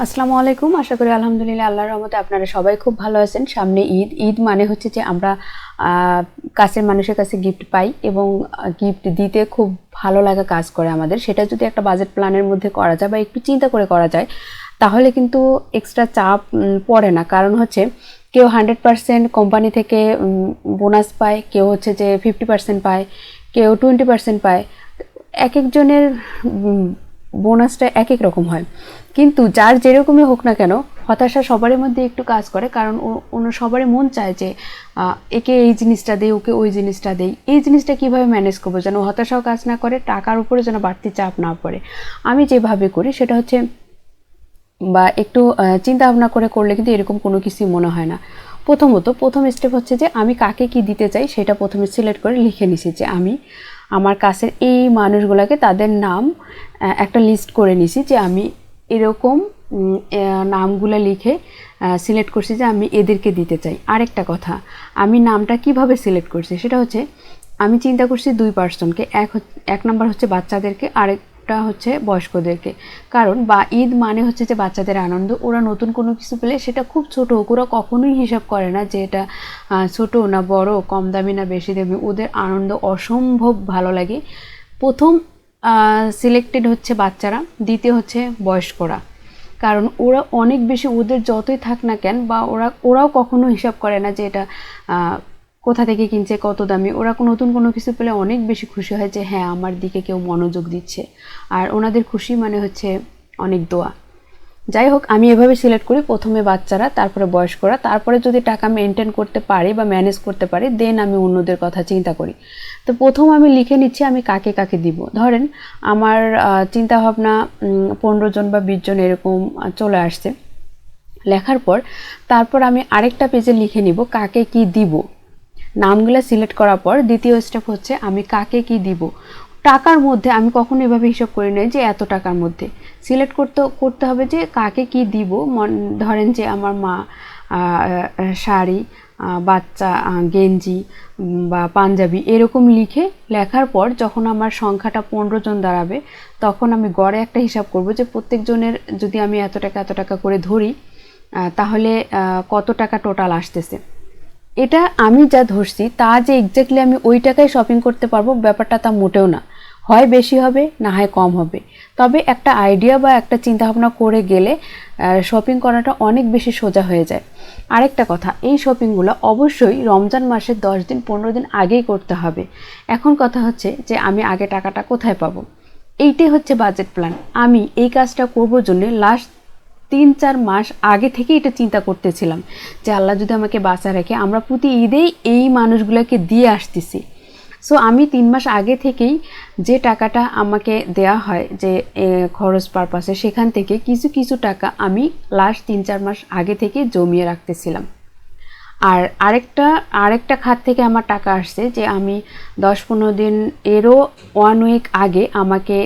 আসসালামু আলাইকুম। আশা করি আলহামদুলিল্লাহ আল্লাহর রহমতে আপনারা সবাই খুব ভালো আছেন। সামনে ঈদ। ঈদ মানে হচ্ছে যে আমরা কাছের মানুষের কাছে গিফট পাই এবং গিফট দিতে খুব ভালো লাগা কাজ করে আমাদের। সেটা যদি একটা বাজেট প্ল্যানের মধ্যে করা যায় বা একটু চিন্তা করে করা যায়, তাহলে কিন্তু এক্সট্রা চাপ পড়ে না। কারণ হচ্ছে, কেউ হান্ড্রেড পার্সেন্ট কোম্পানি থেকে বোনাস পায়, কেউ হচ্ছে যে ফিফটি পার্সেন্ট পায়, কেউ টোয়েন্টি পার্সেন্ট পায়। এক একজনের বোনাসটা এক এক রকম হয়। কিন্তু যার যেরকমই হোক না কেন, হতাশা সবারই মধ্যে একটু কাজ করে, কারণ অন্য সবারই মন চায় যে একে এই জিনিসটা দেই, ওকে ওই জিনিসটা দেই। এই জিনিসটা কীভাবে ম্যানেজ করব? যেন হতাশাও কাজ না করে, টাকার উপরে যেন বাড়তি চাপ না পড়ে। আমি যেভাবে করি, সেটা হচ্ছে, বা একটু চিন্তা ভাবনা করে করলে কিন্তু এরকম কোনো কিছুই মনে হয় না। প্রথমত, প্রথম স্টেপ হচ্ছে যে, আমি কাকে কি দিতে চাই, সেটা প্রথমে সিলেক্ট করে লিখে নিছি যে, আমি আমার কাছের এই মানুষগুলোকে তাদের নাম একটা লিস্ট করে নিছি যে আমি এরকম নামগুলো লিখে সিলেক্ট করছি যে আমি এদেরকে দিতে চাই। আরেকটা কথা, আমি নামটা কীভাবে সিলেক্ট করছি? সেটা হচ্ছে, আমি চিন্তা করছি দুই পার্সনকে এক এক নাম্বার হচ্ছে বাচ্চাদেরকে আরেকটা হচ্ছে বয়স্কদেরকে। কারণ বা ঈদ মানে হচ্ছে যে বাচ্চাদের আনন্দ। ওরা নতুন কোনো কিছু পেলে সেটা খুব ছোট হোক। ওরা কখনোই হিসাব করে না যে এটা ছোট না বড়, কম দামি না বেশি দামি। ওদের আনন্দ অসম্ভব ভালো লাগে। প্রথম সিলেক্টেড হচ্ছে বাচ্চারা, দ্বিতীয় হচ্ছে বয়স্করা। কারণ ওরা অনেক বেশি, ওদের যতই থাক না কেন বা ওরা, ওরাও কখনো হিসাব করে না যে এটা কোথা থেকে কিনছে, কত দামি, ওরা নতুন কোনো কিছু পেলে অনেক বেশি খুশি হয় যে হ্যাঁ আমার দিকে কেউ মনোযোগ দিচ্ছে। আর ওনাদের খুশি মানে হচ্ছে অনেক দোয়া। যাই হোক, আমি এভাবে সিলেক্ট করি, প্রথমে বাচ্চারা, তারপরে বয়স্করা, তারপরে যদি টাকা মেনটেন করতে পারি বা ম্যানেজ করতে পারি, দেন আমি অন্যদের কথা চিন্তা করি। তো প্রথম আমি লিখে নিচ্ছি, আমি কাকে কাকে দিব। ধরেন, আমার চিন্তা ভাবনা পনেরো জন বা বিশ জন এরকম চলে আসছে। লেখার পর, তারপর আমি আরেকটা পেজে লিখে নিব, কাকে কি দিব। নামগুলো সিলেক্ট করার পর দ্বিতীয় স্টেপ হচ্ছে আমি কাকে কি দিব। টাকার মধ্যে আমি কখনো এভাবে হিসাব করি নাই যে এত টাকার মধ্যে। সিলেক্ট করতে করতে হবে যে কাকে কি দিব। মন- ধরেন যে আমার মা শাড়ি বাচ্চা গেঞ্জি বা পাঞ্জাবি এরকম লিখে লেখার পর যখন আমার সংখ্যাটা পনেরো জন দাঁড়াবে, তখন আমি গড়ে একটা হিসাব করব যে প্রত্যেকজনের যদি আমি এত টাকা এত টাকা করে ধরি তাহলে কত টাকা টোটাল আসতেছে। এটা আমি যা ধরছি, তা যে এক্স্যাক্টলি আমি ওই টাকায় শপিং করতে পারব, ব্যাপারটা তা মোটেও না। হয় বেশি হবে, না হয় কম হবে। তবে একটা আইডিয়া বা একটা চিন্তাভাবনা করে গেলে শপিং করাটা অনেক বেশি সোজা হয়ে যায়। আরেকটা কথা, এই শপিংগুলো অবশ্যই রমজান মাসের দশ দিন, পনেরো দিন আগেই করতে হবে। এখন কথা হচ্ছে যে, আমি আগে টাকাটা কোথায় পাবো? এইটাই হচ্ছে বাজেট প্ল্যান আমি এই কাজটা করব জন্য লাস্ট তিন চার মাস আগে থেকে এটা চিন্তা করতেছিলাম যে আল্লাহ যদি আমাকে বাঁচা রাখে, আমরা প্রতি ঈদেই এই মানুষগুলোকে দিয়ে আসতেছি। সো আমি তিন মাস আগে থেকেই যে টাকাটা আমাকে দেয়া হয়, যে খরচ পারপাসে সেখান থেকে কিছু কিছু টাকা আমি লাস্ট তিন চার মাস আগে থেকে জমিয়ে রাখতেছিলাম। আর আরেকটা আরেকটা খাত থেকে আমার টাকা আসছে যে, আমি দশ পনেরো দিন এরও ওয়ান উইক আগে আমাকে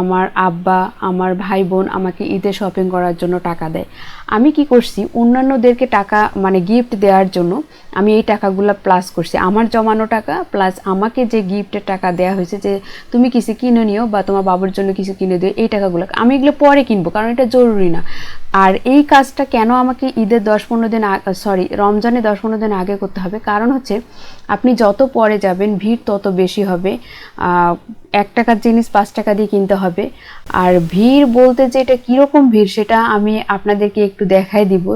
আমার আব্বা, আমার ভাই বোন আমাকে ঈদে শপিং করার জন্য টাকা দেয়। আমি কি করছি? অন্যান্যদেরকে টাকা মানে গিফট দেওয়ার জন্য আমি এই টাকাগুলো প্লাস করছি। আমার জমানো টাকা প্লাস আমাকে যে গিফটের টাকা দেওয়া হয়েছে যে, তুমি কিছু কিনে নিও বা তোমার বাবুর জন্য কিছু কিনে দিও, এই টাকাগুলো আমি এগুলো পরে কিনবো, কারণ এটা জরুরি না। আর এই কাজটা কেন আমাকে ঈদের দশ পনেরো দিন সরি রমজানে দশ পনেরো দিন আগে করতে হবে? কারণ হচ্ছে আপনি যত পরে যাবেন, ভিড় তত বেশি হবে। এক টাকার জিনিস পাঁচ টাকা দিয়ে কিনতে হবে। আর ভিড় বলতে যে এটা কীরকম ভিড়, সেটা আমি আপনাদেরকে একটু দেখাই দিব।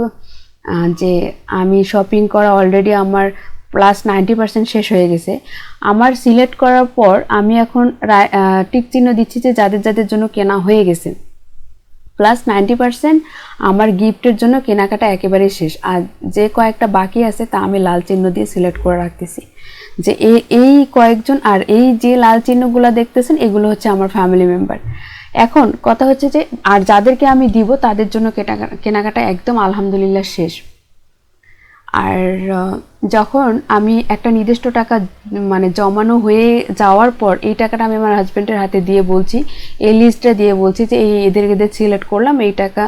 যে আমি শপিং করা অলরেডি আমার প্লাস নাইনটি পার্সেন্ট শেষ হয়ে গেছে। আমার সিলেক্ট করার পর আমি এখন টিক চিহ্ন দিচ্ছি যে যাদের যাদের জন্য কেনা হয়ে গেছে। প্লাস নাইনটি পার্সেন্ট আমার গিফটের জন্য কেনাকাটা একেবারেই শেষ। আর যে কয়েকটা বাকি আছে তা আমি লাল চিহ্ন দিয়ে সিলেক্ট করে রাখতেছি। যে এই এই কয়েকজন আর এই যে লাল চিহ্নগুলো দেখতেছেন, এগুলো হচ্ছে আমার ফ্যামিলি মেম্বার এখন কথা হচ্ছে যে, আর যাদেরকে আমি দিব, তাদের জন্য কেনাকা- কেনাকাটা একদম আলহামদুলিল্লাহ শেষ। আর যখন আমি একটা নির্দিষ্ট টাকা মানে জমানো হয়ে যাওয়ার পর এই টাকাটা আমি আমার হাজব্যান্ডের হাতে দিয়ে বলছি, এই লিস্টটা দিয়ে বলছি যে এই এদের এদের সিলেক্ট করলাম, এই টাকা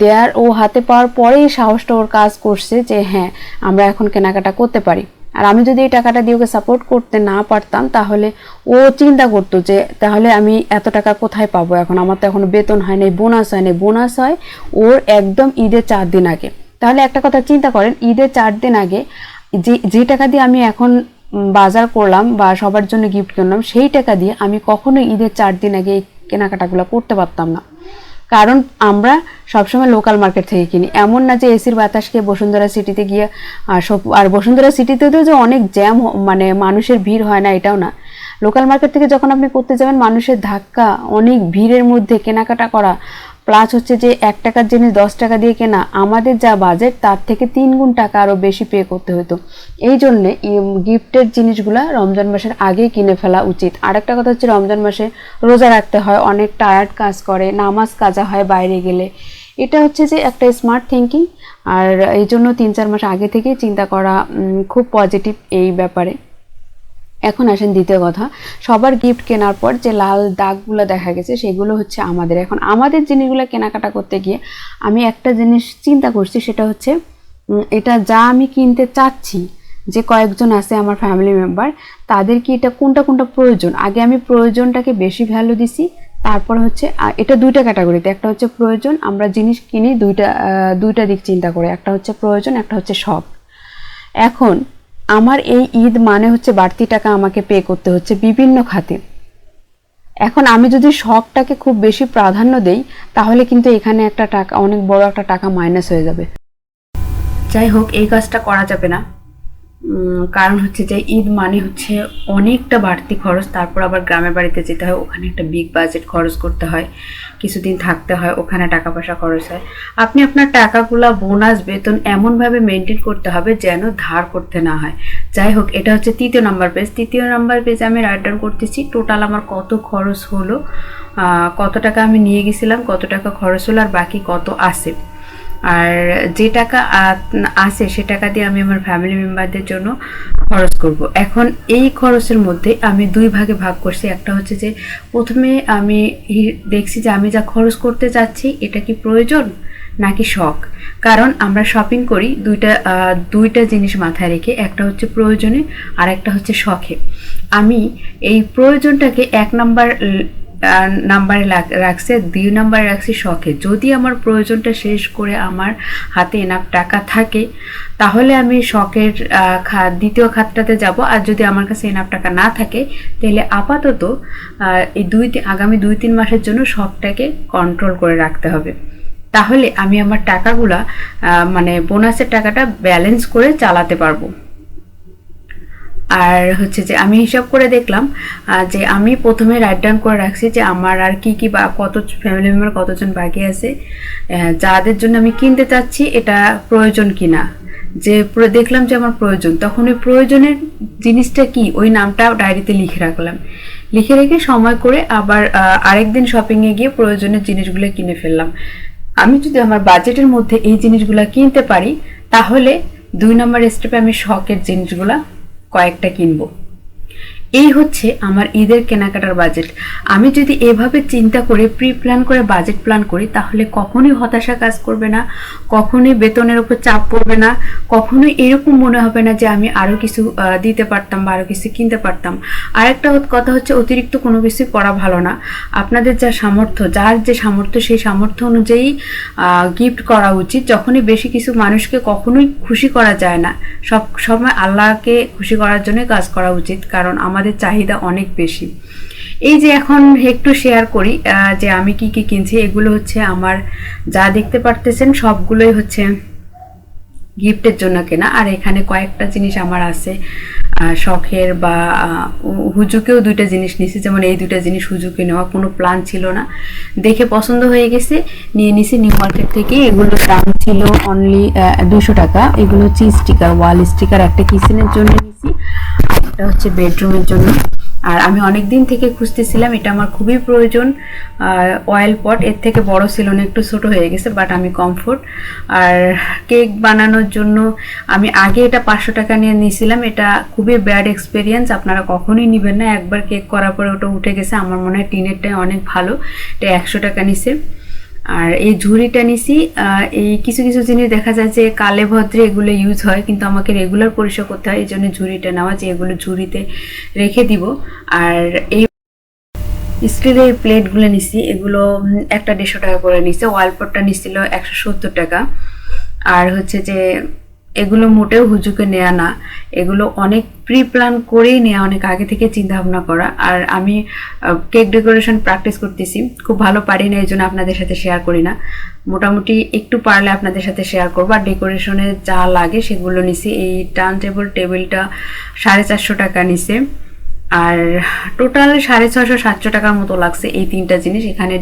দেওয়ার ও হাতে পাওয়ার পরেই সাহসটা ওর কাজ করছে যে হ্যাঁ আমরা এখন কেনাকাটা করতে পারি। আর আমি যদি এই টাকাটা দিয়ে ওকে সাপোর্ট করতে না পারতাম, তাহলে ও চিন্তা করতো যে তাহলে আমি এত টাকা কোথায় পাবো? এখন আমার তো এখনও বেতন হয় নাই বোনাস হয় নাই। বোনাস হয় ওর একদম ঈদের চার দিন আগে। তাহলে একটা কথা চিন্তা করেন, ঈদের চার দিন আগে যে যে টাকা দিয়ে আমি এখন বাজার করলাম বা সবার জন্য গিফট কিনলাম, সেই টাকা দিয়ে আমি কখনো ঈদের চার দিন আগে এই কেনাকাটাগুলো করতে পারতাম না। কারণ আমরা সবসময় লোকাল মার্কেট থেকে কিনি। এমন না যে এসির বাতাস খেয়ে বসুন্ধরা সিটিতে গিয়ে সব, আর বসুন্ধরা সিটিতে তো যে অনেক জ্যাম মানে মানুষের ভিড় হয় না, এটাও না। লোকাল মার্কেট থেকে যখন আপনি করতে যাবেন, মানুষের ধাক্কা, অনেক ভিড়ের মধ্যে কেনাকাটা করা প্লাস হচ্ছে যে এক টাকার জিনিস দশ টাকা দিয়ে কেনা, আমাদের যা বাজেট তার থেকে তিন গুণ টাকা আরও বেশি পে করতে হতো এই জন্যে গিফটের জিনিসগুলা রমজান মাসের আগেই কিনে ফেলা উচিত। আরেকটা কথা হচ্ছে রমজান মাসে রোজা রাখতে হয়, অনেক টায়ার্ড কাজ করে, নামাজ কাজা হয় বাইরে গেলে। এটা হচ্ছে যে একটা স্মার্ট থিঙ্কিং আর এই জন্য তিন চার মাস আগে থেকেই চিন্তা করা খুব পজিটিভ এই ব্যাপারে। এখন আসেন দ্বিতীয় কথা, সবার গিফট কেনার পর যে লাল দাগগুলো দেখা গেছে সেগুলো হচ্ছে আমাদের। এখন আমাদের জিনিসগুলো কেনাকাটা করতে গিয়ে আমি একটা জিনিস চিন্তা করছি, সেটা হচ্ছে এটা যা আমি কিনতে চাচ্ছি, যে কয়েকজন আছে আমার ফ্যামিলি মেম্বার তাদের কি এটা কোনটা কোনটা প্রয়োজন? আগে আমি প্রয়োজনটাকে বেশি ভ্যালু দিছি, তারপর হচ্ছে এটা দুইটা ক্যাটাগরিতে একটা হচ্ছে প্রয়োজন, আমরা জিনিস কিনি দুইটা দুইটা দিক চিন্তা করে। একটা হচ্ছে প্রয়োজন, একটা হচ্ছে শখ। এখন আমার এই ঈদ মানে হচ্ছে বাড়তি টাকা আমাকে পে করতে হচ্ছে বিভিন্ন খাতে। এখন আমি যদি শখটাকে খুব বেশি প্রাধান্য দেই, তাহলে কিন্তু এখানে একটা টাকা, অনেক বড় একটা টাকা মাইনাস হয়ে যাবে। যাই হোক, এই কাজটা করা যাবে না। কারণ হচ্ছে যে ঈদ মানে হচ্ছে অনেকটা বাড়তি খরচ, তারপর আবার গ্রামের বাড়িতে যেতে হয়, ওখানে একটা বিগ বাজেট খরচ করতে হয়, কিছুদিন থাকতে হয়, ওখানে টাকা পয়সা খরচ হয়। আপনি আপনার টাকাগুলা বোনাস বেতন এমনভাবে মেনটেন করতে হবে যেন ধার করতে না হয়। যাই হোক, এটা হচ্ছে তৃতীয় নাম্বার পেজ তৃতীয় নাম্বার পেজে আমি রাইট ডাউন করতেছি টোটাল আমার কত খরচ হলো কত টাকা আমি নিয়ে গেছিলাম, কত টাকা খরচ হলো, আর বাকি কত আছে। আর যে টাকা আছে সে টাকা দিয়ে আমি আমার ফ্যামিলি মেম্বারদের জন্য খরচ করব। এখন এই খরচের মধ্যে আমি দুই ভাগে ভাগ করছি। একটা হচ্ছে যে, প্রথমে আমি দেখছি যে আমি যা খরচ করতে চাচ্ছি, এটা কি প্রয়োজন নাকি শখ? কারণ আমরা শপিং করি দুইটা দুইটা জিনিস মাথায় রেখে, একটা হচ্ছে প্রয়োজনে আর একটা হচ্ছে শখে। আমি এই প্রয়োজনটাকে এক নাম্বার নাম্বারে রাখছে, দুই নাম্বারে রাখছি শখে। যদি আমার প্রয়োজনটা শেষ করে আমার হাতে এনাফ টাকা থাকে, তাহলে আমি শখের খাত দ্বিতীয় খাতটাতে যাব। আর যদি আমার কাছে এনাফ টাকা না থাকে, তাহলে আপাতত এই দুই আগামী দুই তিন মাসের জন্য শখটাকে কন্ট্রোল করে রাখতে হবে। তাহলে আমি আমার টাকাগুলা মানে বোনাসের টাকাটা ব্যালেন্স করে চালাতে পারব। আর হচ্ছে যে আমি হিসাব করে দেখলাম যে আমি প্রথমে রাইট ডাউন করে রাখছি যে আমার আর কি কি বা কত ফ্যামিলি মেম্বার কতজন বাকি আছে যাদের জন্য আমি কিনতে চাচ্ছি এটা প্রয়োজন কিনা। যে দেখলাম যে আমার প্রয়োজন, তখন ওই প্রয়োজনের জিনিসটা কি, ওই নামটা ডায়েরিতে লিখে রাখলাম। লিখে রেখে সময় করে আবার আরেকদিন শপিংয়ে গিয়ে প্রয়োজনের জিনিসগুলো কিনে ফেললাম। আমি যদি আমার বাজেটের মধ্যে এই জিনিসগুলো কিনতে পারি, তাহলে দুই নম্বর স্টেপে আমি শখের জিনিসগুলা কয়েকটা কিনবো। এই হচ্ছে আমার ঈদের কেনাকাটার বাজেট আমি যদি এভাবে চিন্তা করে প্রি প্ল্যান করে বাজেট প্ল্যান করি, তাহলে কখনোই হতাশা কাজ করবে না, কখনোই বেতনের উপর চাপ পড়বে না, কখনোই এরকম মনে হবে না যে আমি আরও কিছু দিতে পারতাম বা আরও কিছু কিনতে পারতাম। আরেকটা হত- কথা হচ্ছে অতিরিক্ত কোনো কিছু করা ভালো না। আপনাদের যা সামর্থ্য, যার যে সামর্থ্য, সেই সামর্থ্য অনুযায়ী গিফট করা উচিত। যখনই বেশি কিছু মানুষকে কখনোই খুশি করা যায় না, সব সময় আল্লাহকে খুশি করার জন্য কাজ করা উচিত। কারণ আমাদের চাহিদা অনেক বেশি। এই যে এখন একটু শেয়ার করি যে আমি কি কি কিনছি, এগুলো হচ্ছে আমার যা দেখতে পারতেছেন, সবগুলোই হচ্ছে গিফটের জন্য কেনা। আর এখানে কয়েকটা জিনিস আমার আছে শখের বা হুজুকেও দুইটা জিনিস নিছি। যেমন এই দুইটা জিনিস হুজুকে নেওয়া, কোনো প্ল্যান ছিল না। দেখে পছন্দ হয়ে গেছে, নিয়ে নিছি নিউ মার্কেট থেকে। এগুলোর দাম ছিল অনলি দুশো টাকা। এগুলো হচ্ছে স্টিকার ওয়াল স্টিকার একটা কিচেনের জন্য নিছি। একটা হচ্ছে বেডরুমের জন্য। আর আমি অনেক দিন থেকে খুঁজতেছিলাম, এটা আমার খুবই প্রয়োজন। অয়েল পট এর থেকে বড় ছিল না একটু ছোট হয়ে গেছে বাট আমি কমফোর্ট আর কেক বানানোর জন্য আমি আগে এটা পাঁচশো টাকা নিয়ে নিয়েছিলাম, এটা খুবই ব্যাড এক্সপিরিয়েন্স আপনারা কখনোই নেবেন না। একবার কেক করার পরে ওটা উঠে গেছে, আমার মনে হয় টিনেরটাই অনেক ভালো, এটা একশো টাকা নিছে। আর এই ঝুড়িটা নিছি এই কিছু কিছু জিনিস দেখা যায় যে কালে ভদ্রে এগুলো ইউজ হয়, কিন্তু আমাকে রেগুলার পরিষ্কার করতে হয়, এই জন্য ঝুড়িটা নেওয়া যে এগুলো ঝুড়িতে রেখে দিব। আর এই স্টিলের প্লেটগুলো নিছি, এগুলো একটা দেড়শো টাকা করে নিছে ওয়ালপটটা নিছিল একশো সত্তর টাকা। আর হচ্ছে যে এগুলো মোটেও হুজুকে নেওয়া না। এগুলো অনেক প্রি প্ল্যান করেই নেওয়া অনেক আগে থেকে চিন্তা ভাবনা করা। আর আমি কেক ডেকোরেশন প্র্যাকটিস করতেছি। খুব ভালো পারি না এই জন্য আপনাদের সাথে শেয়ার করি না। মোটামুটি একটু পারলে আপনাদের সাথে শেয়ার করব। আর ডেকোরেশনে যা লাগে সেগুলো নিছি। এই টার্ন টেবিল টেবিলটা সাড়ে চারশো টাকা নিছে। আর টোটাল সাড়ে ছশো সাতশো টাকার মতো লাগছে এই তিনটা জিনিস। এখানে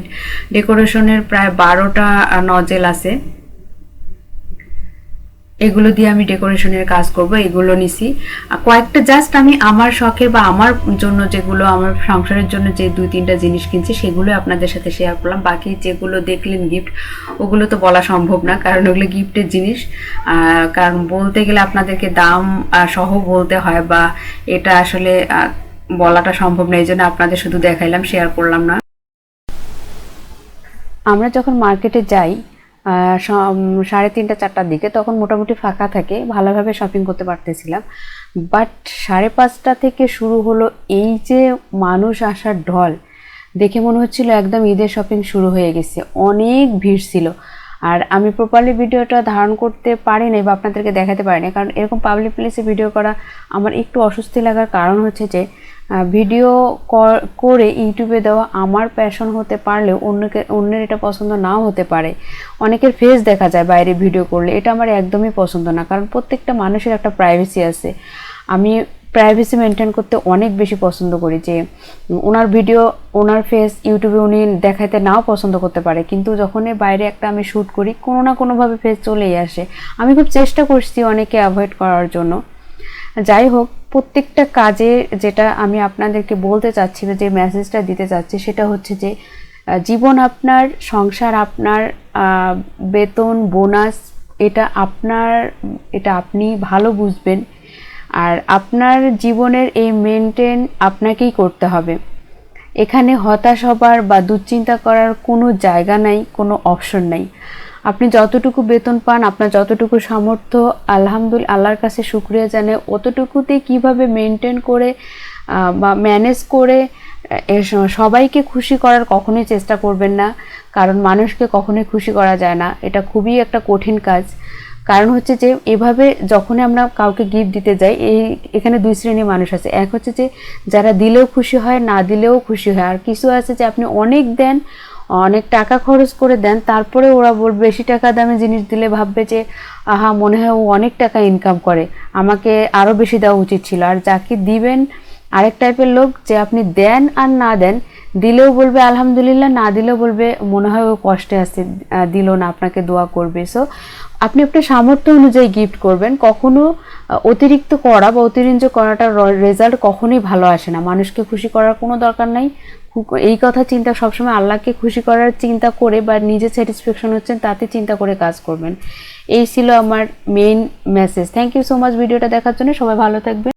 ডেকোরেশনের প্রায় বারোটা নজেল আছে। এগুলো দিয়ে আমি ডেকোরেশনের কাজ করব, এগুলো নিছি। কয়েকটা জাস্ট আমি আমার শখের বা আমার জন্য যেগুলো, আমার সংসারের জন্য যে দুই তিনটা জিনিস কিনছি সেগুলো আপনাদের সাথে শেয়ার করলাম। বাকি যেগুলো দেখলেন গিফট ওগুলো তো বলা সম্ভব না, কারণ ওগুলো গিফটের জিনিস। কারণ বলতে গেলে আপনাদেরকে দাম সহ বলতে হয় বা এটা আসলে বলাটা সম্ভব না এই জন্য আপনাদের শুধু দেখাইলাম শেয়ার করলাম না। আমরা যখন মার্কেটে যাই সাড়ে তিনটা, চারটার দিকে তখন মোটামুটি ফাঁকা থাকে, ভালোভাবে শপিং করতে পারতেছিলাম। বাট সাড়ে পাঁচটা থেকে শুরু হলো এই যে মানুষ আসার ঢল, দেখে মনে হচ্ছিল একদম ঈদের শপিং শুরু হয়ে গেছে। অনেক ভিড় ছিল। আর আমি প্রপারলি ভিডিওটা ধারণ করতে পারি নাই বা আপনাদেরকে দেখাতে পারি না কারণ এরকম পাবলিক প্লেসে ভিডিও করা আমার একটু অস্বস্তি লাগার কারণ হচ্ছে যে ভিডিও করে ইউটিউবে দেওয়া আমার প্যাশন হতে পারলেও অন্যকে, অন্যের এটা পছন্দ নাও হতে পারে। অনেকের ফেস দেখা যায় বাইরে ভিডিও করলে, এটা আমার একদমই পছন্দ না, কারণ প্রত্যেকটা মানুষের একটা প্রাইভেসি আছে। আমি প্রাইভেসি মেনটেন করতে অনেক বেশি পছন্দ করি যে ওনার ভিডিও ওনার ফেস ইউটিউবে উনি দেখাইতে নাও পছন্দ করতে পারে। কিন্তু যখনই বাইরে একটা আমি শ্যুট করি, কোনো না কোনোভাবে ফেস চলেই আসে। আমি খুব চেষ্টা করছি অনেকে অ্যাভয়েড করার জন্য। যাই হোক, প্রত্যেকটা কাজে যেটা আমি আপনাদেরকে বলতে চাচ্ছি বা যে মেসেজটা দিতে চাচ্ছি, সেটা হচ্ছে যে জীবন আপনার, সংসার আপনার বেতন বোনাস এটা আপনার, এটা আপনি ভালো বুঝবেন। আর আপনার জীবনের এই মেনটেন আপনাকেই করতে হবে। এখানে হতাশ হবার বা দুশ্চিন্তা করার কোনো জায়গা নাই, কোনো অপশন নাই। আপনি যতটুকু বেতন পান, আপনার যতটুকু সামর্থ্য, আলহামদুল, আল্লাহর কাছে শুক্রিয়া জানে অতটুকুতে কীভাবে মেনটেন করে বা ম্যানেজ করে সবাইকে খুশি করার কখনোই চেষ্টা করবেন না। কারণ মানুষকে কখনোই খুশি করা যায় না। এটা খুবই একটা কঠিন কাজ। কারণ হচ্ছে যে এভাবে যখনই আমরা কাউকে গিফট দিতে যাই, এই এখানে দুই শ্রেণির মানুষ আছে। এক হচ্ছে যে যারা দিলেও খুশি হয়, না দিলেও খুশি হয়। আর কিছু আছে যে আপনি অনেক দেন, অনেক টাকা খরচ করে দেন, তারপরে ওরা বলবে বেশি টাকা দামে জিনিস দিলে ভাববে যে, আহা, মনে হয় ও অনেক টাকা ইনকাম করে। আমাকে আরও বেশি দেওয়া উচিত ছিল। আর যাকে দিবেন, আরেক টাইপের লোক যে আপনি দেন আর না দেন দিলেও বলবে আলহামদুলিল্লাহ না দিলেও বলবে মনে হয় ও কষ্টে আহ, দিল না আপনাকে দোয়া করবে। সো আপনি আপনার সামর্থ্য অনুযায়ী গিফট করবেন। কখনো অতিরিক্ত করা বা অতিরিক্ত করাটার রেজাল্ট কখনোই ভালো আসে না। মানুষকে খুশি করার কোনো দরকার নাই। এই কথা চিন্তা সবসময় আল্লাহকে খুশি করার চিন্তা করে বা নিজে স্যাটিসফ্যাকশন হচ্ছেন তাতে চিন্তা করে কাজ করবেন। এই ছিল আমার main message thank you so much ভিডিওটা দেখার জন্য। সবাই ভালো থাকবেন।